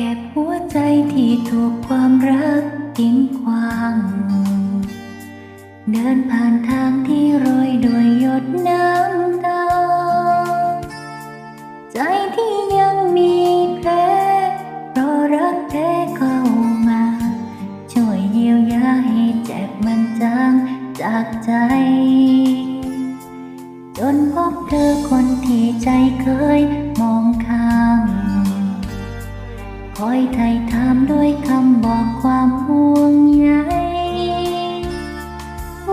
ก็บหัวใจที่ถูกความรักทิ้งขวาง เดินผ่านทางที่โรยด้วยหยดน้ำตา ใจที่ยังมีแผลเพราะรักแท้เข้ามา ช่วยเยียวยาให้เจ็บมันจางจากใจ จนพบเธอคนที่ใจเคย คอยไถ่ถามด้วยคำบอกความห่วงใย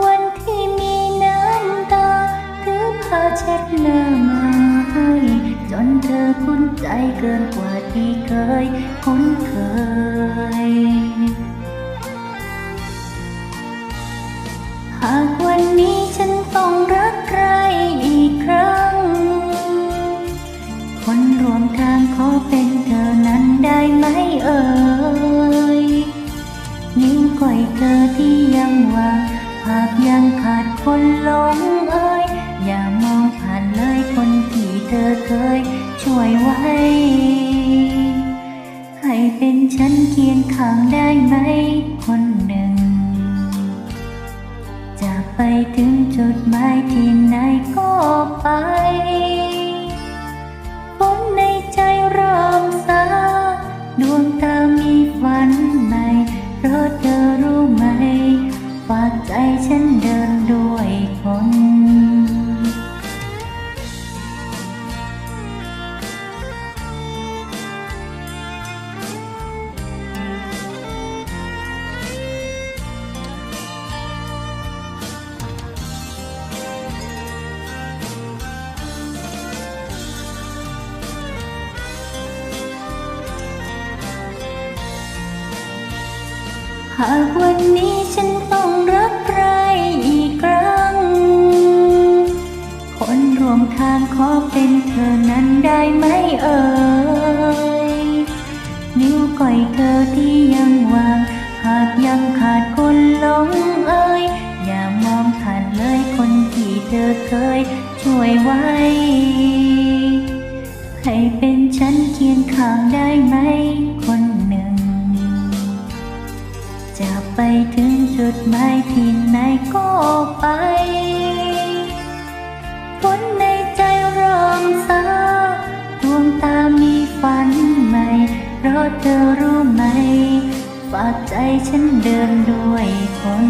วันที่มีน้ำตาถือผ้าเช็ดหน้ามาให้จนเธอคุ้นใจเกินกว่าที่เคยคุ้นเคย หากวันนี้ฉันต้องรักใครอีกครั้ง คนรวมทางขอเป็นเธอนั้น ไหมเอ่ยนิ้วก้อยเธอที่ยังว่างหากยังขาดคนหลงเอ่ยอย่ามองผ่านเลยคนที่เธอเคยช่วยไว้ ให้เป็นฉันเคียงข้างได้ไหมคนหนึ่ง จะไปถึงจุดหมายที่ไหนก็ไปากวันนี้ฉันต้องรักใครอีกครั้ง คนรวมทางขอเป็นเธอนั้นได้ไหมเอ่ย นิ้วก้อยเธอที่ยังวาง หากยังขาดคนหลงเอ่ย อย่ามองผ่านเลยคนที่เธอเคยช่วยไว้ ให้เป็น ถึงจุดหมายที่ไหนก็ไปฝนในใจเริ่มซาดวงตามีฝันใหม่เพราะเธอรู้ไหม ฝากใจฉันเดินด้วยคน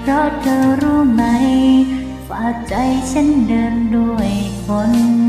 เพราะเธอรู้ไหม ฝากใจฉันเดินด้วยคน